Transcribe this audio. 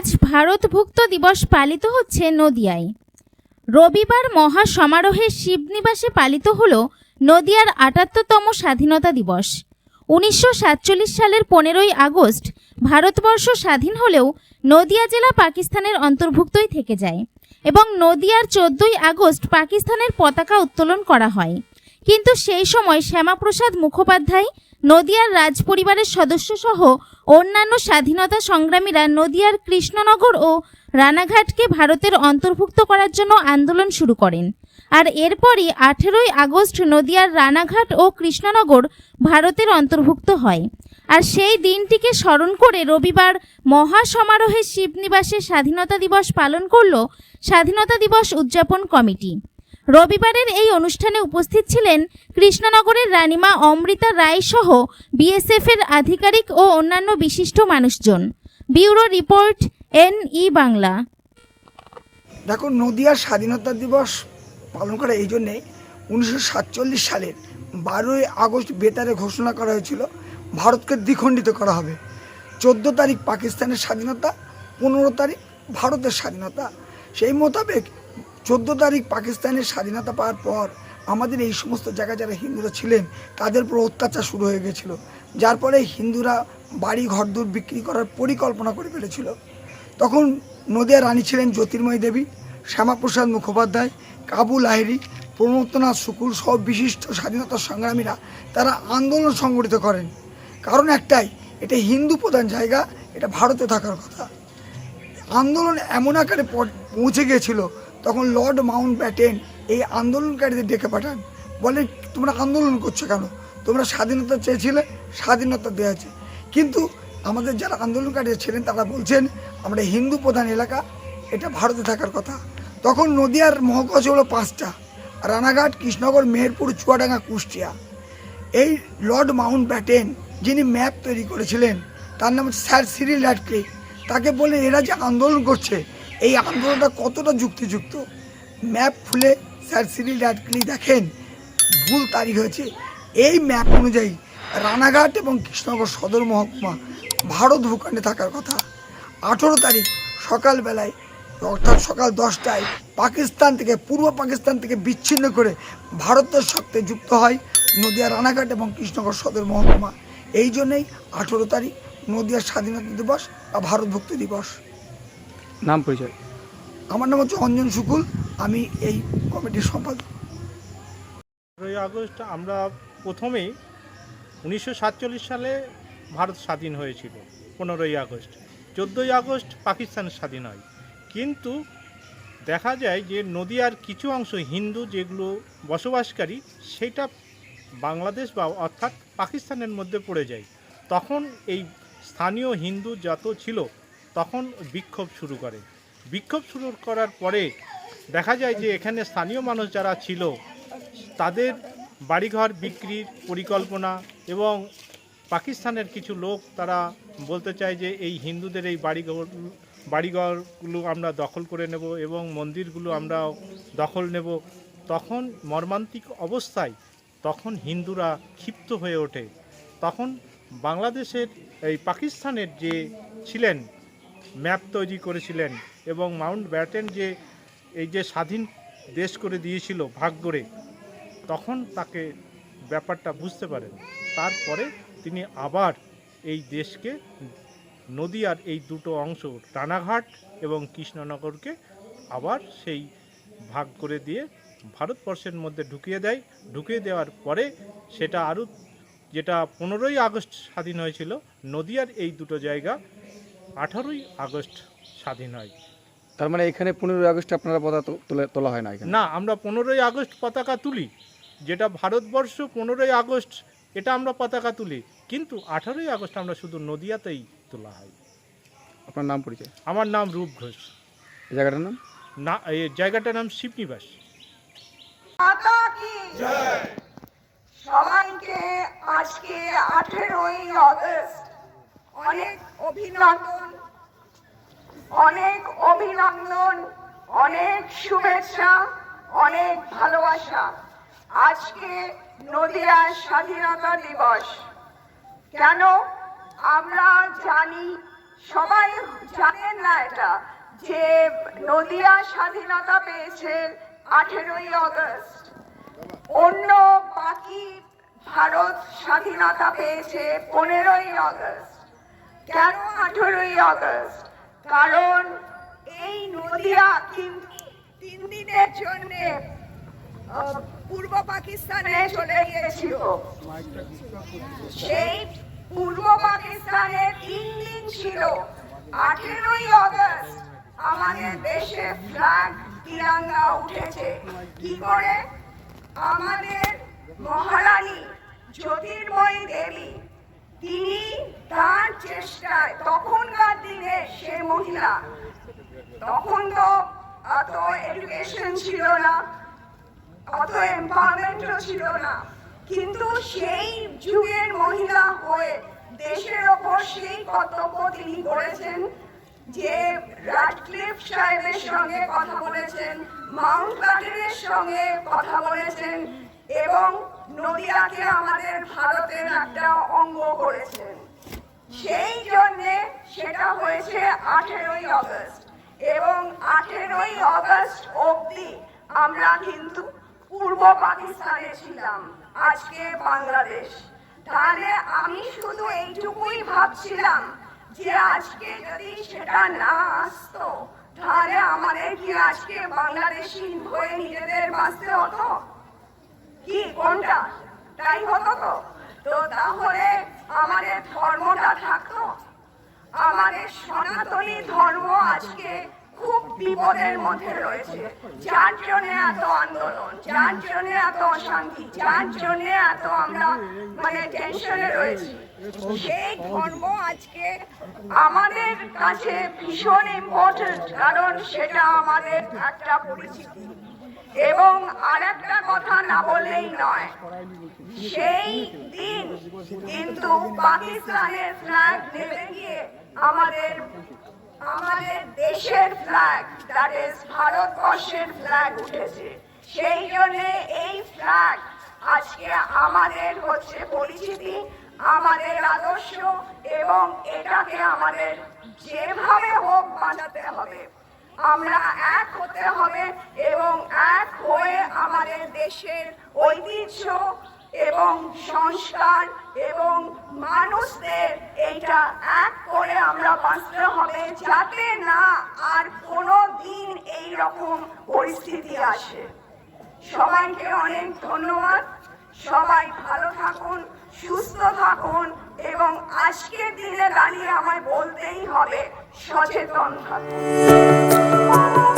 আজ ভারতভুক্ত দিবস পালিত হচ্ছে নদিয়ায়। রবিবার মহা সমারোহে শিবনিবাসে পালিত হল নদিয়ার আটাত্তরতম স্বাধীনতা দিবস। উনিশশো সাতচল্লিশ সালের পনেরোই আগস্ট ভারতবর্ষ স্বাধীন হলেও নদিয়া জেলা পাকিস্তানের অন্তর্ভুক্তই থেকে যায় এবং নদিয়ার চোদ্দই আগস্ট পাকিস্তানের পতাকা উত্তোলন করা হয়। কিন্তু সেই সময় শ্যামাপ্রসাদ মুখোপাধ্যায় নদিয়ার রাজ পরিবারের সদস্যসহ অন্যান্য স্বাধীনতা সংগ্রামীরা নদিয়ার কৃষ্ণনগর ও রানাঘাটকে ভারতের অন্তর্ভুক্ত করার জন্য আন্দোলন শুরু করেন। আর এরপরই আঠেরোই আগস্ট নদিয়ার রানাঘাট ও কৃষ্ণনগর ভারতের অন্তর্ভুক্ত হয়। আর সেই দিনটিকে স্মরণ করে রবিবার মহা সমারোহে শিবনিবাসে স্বাধীনতা দিবস পালন করল স্বাধীনতা দিবস উদযাপন কমিটি। রবিবারের এই অনুষ্ঠানে উপস্থিত ছিলেন কৃষ্ণনগরের রানিমা অমৃতা রায় সহ বিএসএফ এর আধিকারিক ও অন্যান্য বিশিষ্ট মানুষজন। Bureau report N E Bangla. দেখো নদিয়ার স্বাধীনতা দিবস পালন করা এই জন্যে উনিশশো সাতচল্লিশ সালের বারোই আগস্ট বেতারে ঘোষণা করা হয়েছিল, ভারতকে দ্বিখণ্ডিত করা হবে। চোদ্দ তারিখ পাকিস্তানের স্বাধীনতা, পনেরো তারিখ ভারতের স্বাধীনতা। সেই মোতাবেক চোদ্দ তারিখ পাকিস্তানের স্বাধীনতা পাওয়ার পর আমাদের এই সমস্ত জায়গায় যারা হিন্দুরা ছিলেন, তাদের উপর অত্যাচার শুরু হয়ে গেছিল। যার ফলে হিন্দুরা বাড়ি ঘরদূর বিক্রি করার পরিকল্পনা করে ফেলেছিল। তখন নদিয়া রানী ছিলেন জ্যোতির্ময়ী দেবী, শ্যামাপ্রসাদ মুখোপাধ্যায়, কাবু লাহিরি প্রমোদনাথ শুকুল সব বিশিষ্ট স্বাধীনতা সংগ্রামীরা তারা আন্দোলন সংগঠিত করেন। কারণ একটাই, এটা হিন্দু প্রধান জায়গা, এটা ভারতে থাকার কথা। আন্দোলন এমন আকারে পৌঁছে গিয়েছিল তখন লর্ড মাউন্ট ব্যাটেন এই আন্দোলনকারীদের ডেকে পাঠান। বলে, তোমরা আন্দোলন করছ কেন? তোমরা স্বাধীনতা চেয়েছিলে, স্বাধীনতা দেওয়া আছে। কিন্তু আমাদের যারা আন্দোলনকারী ছিলেন, তারা বলছেন, আমরা হিন্দু প্রধান এলাকা, এটা ভারতে থাকার কথা। তখন নদিয়ার মহকুমা ছিল পাঁচটা, রানাঘাট, কৃষ্ণনগর, মেহেরপুর, চুয়াডাঙ্গা, কুষ্টিয়া। এই লর্ড মাউন্ট ব্যাটেন যিনি ম্যাপ তৈরি করেছিলেন, তার নাম স্যার সিরিল ল্যাডক্লিফ তাকে বলে এরা যে আন্দোলন করছে এই আন্দোলনটা কতটা যুক্তিযুক্ত? ম্যাপ খুলে স্যার সিরিল ল্যাডক্লিফ দেখেন, ভুল তারিখ হয়েছে। এই ম্যাপ অনুযায়ী রানাঘাট এবং কৃষ্ণনগর সদর মহকুমা ভারত ভূখণ্ডে থাকার কথা। আঠেরো তারিখ সকালবেলায়, অর্থাৎ সকাল দশটায় পাকিস্তান থেকে, পূর্ব পাকিস্তান থেকে বিচ্ছিন্ন করে ভারতের সাথে যুক্ত হয় নদিয়া রানাঘাট এবং কৃষ্ণনগর সদর মহকুমা। এই জন্যেই আঠেরো তারিখ নদিয়ার স্বাধীনতা দিবস বা ভারতভুক্ত দিবস। নাম পরিচয়। আমার নাম হচ্ছে অঞ্জন শুকুল আমি এই কমিটির সম্পাদক। পনেরোই আগস্ট আমরা প্রথমেই উনিশশো সাতচল্লিশ সালে ভারত স্বাধীন হয়েছিল পনেরোই আগস্ট। চোদ্দোই আগস্ট পাকিস্তান স্বাধীন হয়। কিন্তু দেখা যায় যে নদীয়ার কিছু অংশ হিন্দু যেগুলো বসবাসকারী সেটা বাংলাদেশ বা অর্থাৎ পাকিস্তানের মধ্যে পড়ে যায়। তখন এই স্থানীয় হিন্দু যত ছিল তখন বিক্ষোভ শুরু করে। বিক্ষোভ শুরু করার পরে দেখা যায় যে এখানে স্থানীয় মানুষ যারা ছিল, তাদের বাড়িঘর বিক্রির পরিকল্পনা এবং পাকিস্তানের কিছু লোক তারা বলতে চায় যে এই হিন্দুদের এই বাড়িঘর, বাড়িঘরগুলো আমরা দখল করে নেব এবং মন্দিরগুলো আমরা দখল নেব। তখন মর্মান্তিক অবস্থায় তখন হিন্দুরা ক্ষিপ্ত হয়ে ওঠে। তখন বাংলাদেশের এই পাকিস্তানের যে ছিলেন ম্যাপ তৈরি করেছিলেন এবং মাউন্ট ব্যাটেন যে, এই যে স্বাধীন দেশ করে দিয়েছিল ভাগ করে, তখন তাকে ব্যাপারটা বুঝতে পারেন। তারপরে তিনি আবার এই দেশকে, নদিয়ার এই দুটো অংশ, রানাঘাট এবং কৃষ্ণনগরকে আবার সেই ভাগ করে দিয়ে ভারতবর্ষের মধ্যে ঢুকিয়ে দেয়। ঢুকিয়ে দেওয়ার পরে সেটা আরও, যেটা পনেরোই আগস্ট স্বাধীন হয়েছিল, নদিয়ার এই দুটো জায়গা আঠারোই আগস্ট স্বাধীন হয়। তার মানে এখানে পনেরোই আগস্ট আপনারা পতাকা তো- তোলা তোলা হয় না এখানে? না আমরা পনেরোই আগস্ট পতাকা তুলি। যেটা ভারতবর্ষ পনেরোই আগস্ট এটা আমরা পতাকা তুলি। কিন্তু আঠারোই আগস্ট আমরা শুধু নদিয়াতেই তোলা হয়। আপনার নাম পরিচয়? আমার নাম রূপ ঘোষ। এই জায়গাটার নাম? না এই জায়গাটার নাম শিবনিবাস। সবাইকে আজকে আঠেরোই আগস্ট অনেক অভিনন্দন অনেক অভিনন্দন, অনেক শুভেচ্ছা, অনেক ভালোবাসা। আজকে নদিয়ার স্বাধীনতা দিবস। কেন? আমরা জানি, সবাই জানেন না এটা, যে নদিয়া স্বাধীনতা পেয়েছে আঠেরোই আগস্ট অন্য বাকি ভারত স্বাধীনতা পেয়েছে পনেরোই আগস্ট কেন আঠেরোই আগস্ট? কারণ এই নদিয়া তিন দিনের জন্য পূর্ব পাকিস্তানে চলে গিয়েছিল। সেই পূর্ব পাকিস্তানে তিন দিন ছিল। আঠেরোই আগস্ট আমাদের দেশে ফ্ল্যাগ তিরঙ্গা উঠেছে। কি করে? আমাদের মহারানী জ্যোতির্ময়ী দেবী তিনি তার চেষ্টায়, তখনকার দিনে সে মহিলা। তখন তো অত এডুকেশন ছিল না, অত এম্পাওয়ারমেন্টও ছিল না। কিন্তু সেই যুগের মহিলা হয়ে দেশের ওপর সেই কর্তব্য তিনি করেছেন যে রাডক্লিফ সাহেবের সঙ্গে কথা বলেছেন, মাউন্ট সঙ্গে কথা বলেছেন এবং নদিয়াকে আমাদের ভারতের একটা অঙ্গ করেছেন। সেই জন্যে সেটা হয়েছে আঠেরোই আগস্ট এবং আঠেরোই আগস্ট অবধি আমরা কিন্তু পূর্ব পাকিস্তানে ছিলাম, আজকে বাংলাদেশ। তাহলে আমি শুধু এইটুকুই ভাবছিলাম যে আজকে যদি সেটা না আসতো, তাহলে আমাদের কি আজকে বাংলাদেশি হয়ে নিজেদের বাঁচতে হতো? কি, কোনটা? তাই হতো তো? তো তাহলে আমাদের ধর্মটা থাকতো। আমাদের সনাতনী ধর্ম আজকে খুব বিপদের মধ্যে রয়েছে। যার জন্য এত আন্দোলন, যার জন্য এত অশান্তি, যার জন্য এত আমরা মানে টেনশনে রয়েছি। সেই ধর্ম আজকে আমাদের কাছে ভীষণ ইম্পর্টেন্ট কারণ সেটা আমাদের একটা পরিচিতি। এবং আর একটা কথা না বললেই নয়, সেই দিন কিন্তু পাকিস্তানের ফ্ল্যাগ নেমে গিয়ে আমাদের আমাদের দেশের ফ্ল্যাগ দ্যাট ইজ ভারতবর্ষের ফ্ল্যাগ উঠেছে। সেই জন্য এই ফ্ল্যাগ আজকে আমাদের হচ্ছে পরিচিতি আমাদের আদর্শ এবং এটাকে আমাদের যেভাবে হোক বাঁচাতে হবে। আমরা এক হতে হবে এবং এক হয়ে আমাদের দেশের ঐতিহ্য এবং সংস্কার এবং মানুষদের এইটা এক করে আমরা বাঁচতে হবে যাতে না আর কোনো দিন এই রকম পরিস্থিতি আসে। সবাইকে অনেক ধন্যবাদ। সবাই ভালো থাকুন সুস্থ থাকুন এবং আজকের দিনে দাঁড়িয়ে আমায় বলতেই হবে সচেতন থাকুন।